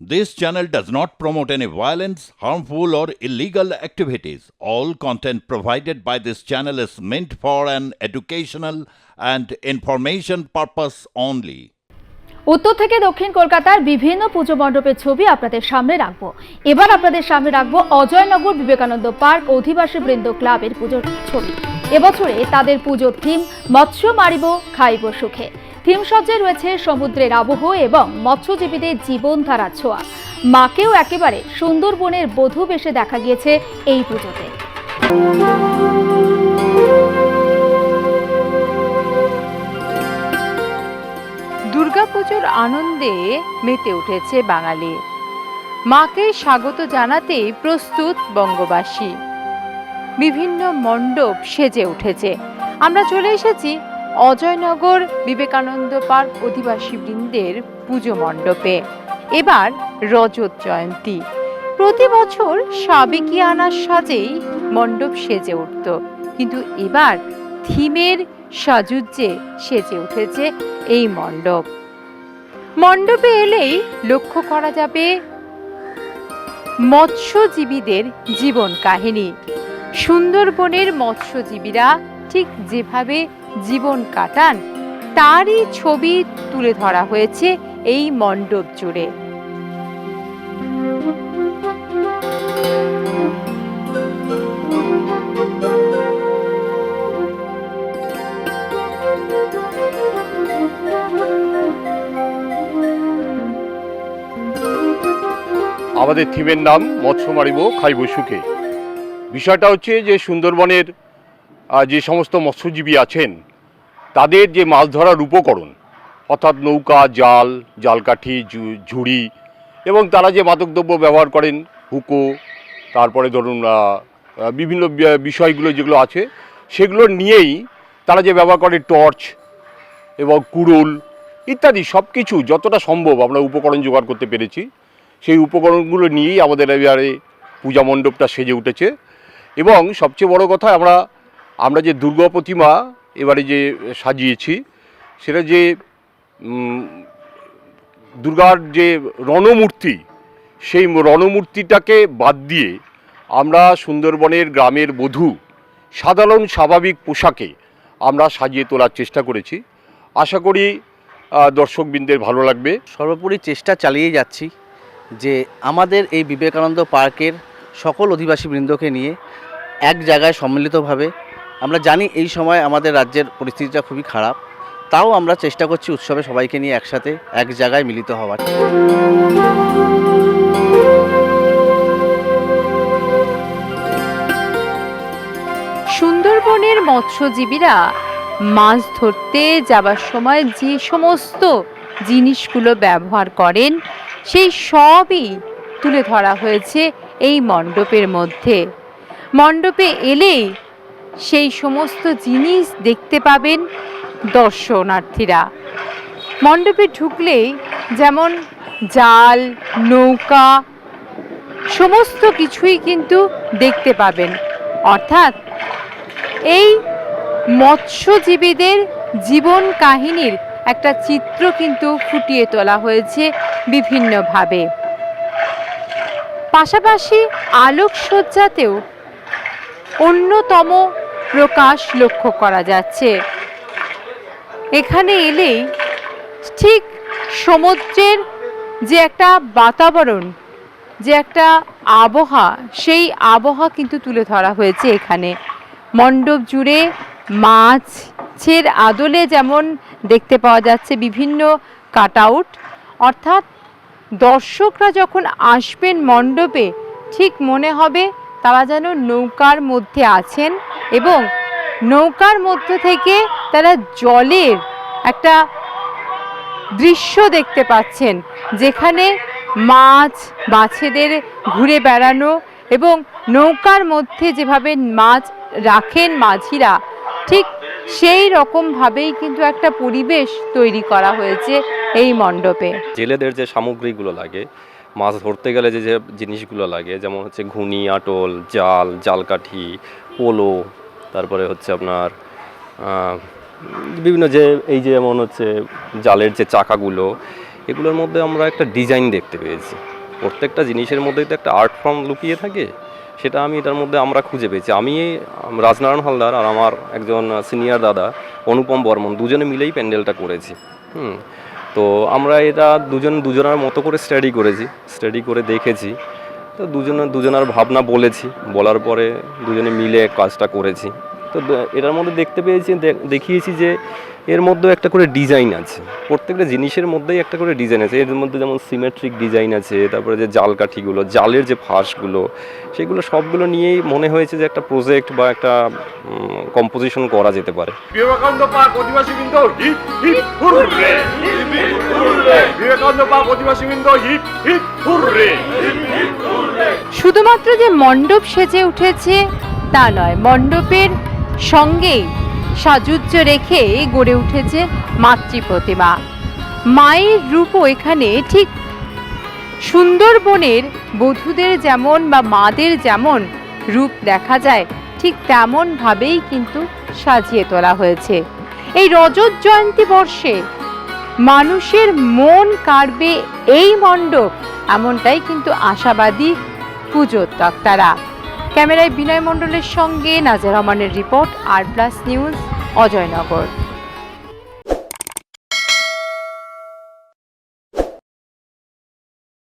This channel does not promote any violence, harmful, or illegal activities. All content provided by this channel is meant for an educational and information purpose only. উত্তর থেকে দক্ষিণ কলকাতার বিভিন্ন পুজো মণ্ডপের ছবি আপনাদের সামনে রাখব এবার আপনাদের সামনে রাখব অজয়নগর বিবেকানন্দ পার্ক অধিবাসী বৃন্দ ক্লাবের পুজোর ছবি এবছরে তাদের পুজোর থিম মৎস্য মারিব খাইব সুখে থিম সজ্জায় রয়েছে সমুদ্রের আবহ এবং মৎস্যজীবীদের জীবনধারা ছোঁয়া। মাকেও একেবারে সুন্দরবনের বধূ বেশে দেখা গিয়েছে এই পুজোতে। দুর্গাপুজোর আনন্দে মেতে উঠেছে বাঙালি। মাকে স্বাগত জানাতেই প্রস্তুত বঙ্গবাসী। বিভিন্ন মণ্ডপ সেজে উঠেছে। আমরা চলে এসেছি অজয়নগর বিবেকানন্দ পার্ক অধিবাসী বৃন্দের পুজো মণ্ডপে। এবার রজত জয়ন্তী। প্রতি বছর সাবেকি আনার সাজেই মণ্ডপ সেজে উঠত। কিন্তু এবার থিমের সাজুজ্যে সেজে উঠেছে এই মণ্ডপ। মণ্ডপে এলেই লক্ষ্য করা যাবে মৎস্যজীবীদের জীবন কাহিনী। সুন্দরবনের মৎস্যজীবীরা ঠিক যেভাবে জীবন কাটান, তারই ছবি তুলে ধরা হয়েছে এই মণ্ডপ জুড়ে। আমাদের থিমের নাম মৎস্য মারিব খাইব সুখে বিষয়টা হচ্ছে যে সুন্দরবনের যে সমস্ত মৎস্যজীবী আছেন, তাদের যে মাছ ধরার উপকরণ, অর্থাৎ নৌকা, জাল, জালকাঠি ঝুড়ি, এবং তারা যে মাদকদ্রব্য ব্যবহার করেন, হুকো, তারপরে ধরুন বিভিন্ন বিষয়গুলো যেগুলো আছে, সেগুলো নিয়েই তারা যে ব্যবহার করে টর্চ এবং কুড়ুল ইত্যাদি সব কিছু যতটা সম্ভব আমরা উপকরণ জোগাড় করতে পেরেছি। সেই উপকরণগুলো নিয়েই আমাদের এবারে পূজা মণ্ডপটা সেজে উঠেছে। এবং সবচেয়ে বড় কথা, আমরা আমরা যে দুর্গা প্রতিমা এবারে যে সাজিয়েছি, সেটা যে দুর্গার যে রণমূর্তি, সেই রণমূর্তিটাকে বাদ দিয়ে আমরা সুন্দরবনের গ্রামের বধূ, সাধারণ স্বাভাবিক পোশাকে আমরা সাজিয়ে তোলার চেষ্টা করেছি। আশা করি দর্শকবৃন্দের ভালো লাগবে। সর্বোপরি চেষ্টা চালিয়ে যাচ্ছি যে আমাদের এই বিবেকানন্দ পার্কের সকল অধিবাসীবৃন্দকে নিয়ে এক জায়গায় সম্মিলিতভাবে আমরা জানি এই সময় আমাদের রাজ্যের পরিস্থিতিটা খুবই খারাপ। তাও আমরা চেষ্টা করছি উৎসবে সবাইকে নিয়ে একসাথে, এক জায়গায় মিলিত হওয়ার। সুন্দরবনের মৎস্যজীবীরা মাছ ধরতে যাবার সময় যে সমস্ত জিনিসগুলো ব্যবহার করেন, সেই সবই তুলে ধরা হয়েছে এই মণ্ডপের মধ্যে। মণ্ডপে এলেই সেই সমস্ত জিনিস দেখতে পাবেন দর্শনার্থীরা। মণ্ডপে ঢুকলেই যেমন জাল, নৌকা, সমস্ত কিছুই কিন্তু দেখতে পাবেন। অর্থাৎ এই মৎস্যজীবীদের জীবন কাহিনীর একটা চিত্র কিন্তু ফুটিয়ে তোলা হয়েছে বিভিন্নভাবে। পাশাপাশি আলোকসজ্জাতেও অন্যতম প্রকাশ লক্ষ্য করা যাচ্ছে। এখানে এলেই ঠিক সমুদ্রের যে একটা বাতাবরণ, যে একটা আবহাওয়া, সেই আবহাওয়া কিন্তু তুলে ধরা হয়েছে এখানে। মণ্ডপ জুড়ে মাছের আদলে যেমন দেখতে পাওয়া যাচ্ছে বিভিন্ন কাট আউট অর্থাৎ দর্শকরা যখন আসবেন মণ্ডপে, ঠিক মনে হবে তারা যেন নৌকার মধ্যে আছেন এবং নৌকার মধ্যে থেকে তারা জলের একটা দৃশ্য দেখতে পাচ্ছেন, যেখানে মাছ, মাছেদের ঘুরে বেড়ানো এবং নৌকার মধ্যে যেভাবে মাছ রাখেন মাঝিরা, ঠিক সেই রকমভাবেই কিন্তু একটা পরিবেশ তৈরি করা হয়েছে এই মণ্ডপে। জেলেদের যে সামগ্রীগুলো লাগে মাছ ধরতে গেলে যে যে জিনিসগুলো লাগে, যেমন হচ্ছে ঘুনি, আটল, জাল, জালকাঠি, পোলো, তারপরে হচ্ছে আপনার বিভিন্ন যে, এই যে যেমন হচ্ছে জালের যে চাকাগুলো, এগুলোর মধ্যে আমরা একটা ডিজাইন দেখতে পেয়েছি। প্রত্যেকটা জিনিসের মধ্যেই তো একটা আর্ট ফর্ম লুকিয়ে থাকে, সেটা আমি এটার মধ্যে আমরা খুঁজে পেয়েছি। আমি, রাজনারায়ণ হালদার আর আমার একজন সিনিয়র দাদা, অনুপম বর্মন, দুজনে মিলেই প্যান্ডেলটা করেছি। হুম তো আমরা এটা দুজন দুজনের মতো করে স্টাডি করেছি স্টাডি করে দেখেছি। তো দুজনে দুজনের ভাবনা বলেছি, বলার পরে দুজনে মিলে কাজটা করেছি। তো এটার মধ্যে দেখতে পেয়েছি দেখিয়েছি যে এর মধ্যেও একটা করে ডিজাইন আছে। প্রত্যেকটা জিনিসের মধ্যেই একটা করে ডিজাইন আছে। এর মধ্যে যেমন সিমেট্রিক ডিজাইন আছে, তারপরে যে জাল কাঠিগুলো, জালের যে ফাঁসগুলো, সেগুলো সবগুলো নিয়েই মনে হয়েছে যে একটা প্রজেক্ট বা একটা কম্পোজিশন করা যেতে পারে। বিবেকানন্দ পার্ক অধিবাসী হুররে! বিবেকানন্দ হুররে। শুধুমাত্র যে মণ্ডপ সেজে উঠেছে তা নয় মণ্ডপের সঙ্গেই সাজুজ্য রেখে গড়ে উঠেছে মাতৃ প্রতিমা। মায়ের রূপও এখানে ঠিক সুন্দরবনের বধূদের যেমন বা মাদের যেমন রূপ দেখা যায় ঠিক তেমনভাবেই কিন্তু সাজিয়ে তোলা হয়েছে। এই রজত জয়ন্তী বর্ষে মানুষের মন কাড়বে এই মণ্ডপ। এমনটাই কিন্তু আশাবাদী পুজোর তক্তারা। ক্যামেরায় বিনয় মণ্ডলের সঙ্গে নাজার রহমানের report, R plus news, Ajaynagar.